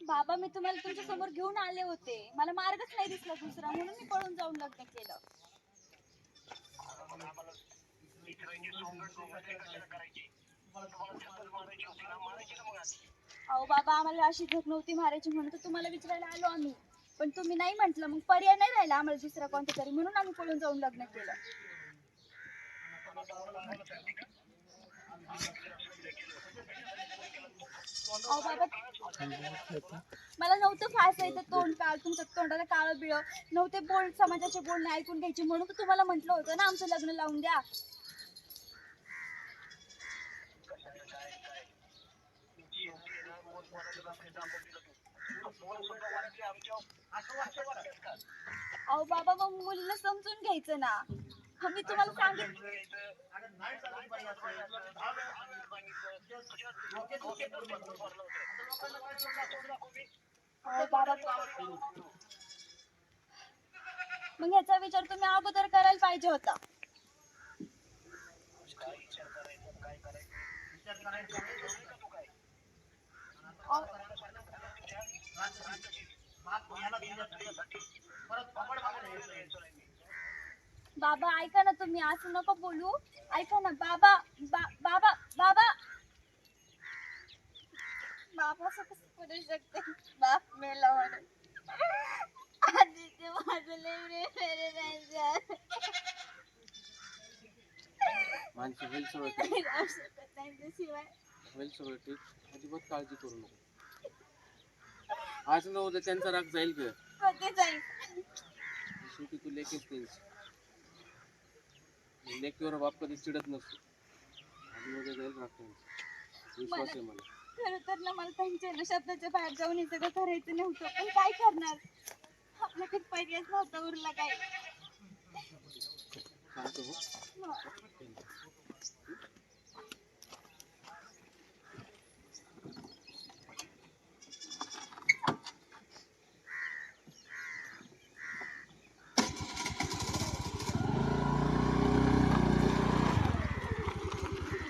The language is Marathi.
बाबा मी तुम्हाला तुमच्यासमोर घेऊन आले होते. मला मार्गच नाही दिसला दुसरा म्हणून मी पळून जाऊन लग्न केलं. अहो बाबा आम्हाला अशी झक नव्हती मारायची म्हणून तर तुम्हाला विचारायला आलो आम्ही. पण तुम्ही नाही म्हंटल मग पर्याय नाही राहिला आम्हाला दुसरा कोणता तरी म्हणून आम्ही पळून जाऊन लग्न केलं. मला नव्हतं फासायचं तोंड काळ तुमच्या तोंडाला काळं बिळ. नव्हते बोल समाजाचे बोलणे ऐकून घ्यायचे म्हणून तर तुम्हाला म्हटलं होतं ना आमचं लग्न लावून द्या. अहो बाबा मग मुलीला समजून घ्यायचं ना. मी तुम्हाला सांगितलं. मग ह्याचा विचार तुम्ही अगोदर करायला पाहिजे होता. बाबा ऐका ना तुम्ही असं नको बोलू. ऐका ना बाबा बा- बाबा बाबा. बाबा असं कसं बोलू शकते? बाप मेला म्हणून. आधी ते माझं लय प्रेम आहे रे त्यांच्यावर. माणसं होईल सगळं ठीक. नाही राहू शकत त्यांच्याशिवाय. होईल सगळं ठीक. अजिबात काळजी करू नको. आज न उद्या त्यांचा राग जाईल का कधी जाईल. शेवटी तू लेखेच त्यांची लेकीवर बाप कधी चिडत नसतो. आणि उद्या जाईल राग विश्वास आहे मला. खरं तर ना मला त्यांच्या ना शब्दाच्या बाहेर जाऊन हे सगळं करायचं नव्हतं. पण काय करणार? आपल्याकडे पर्यायच नव्हता उरला काय?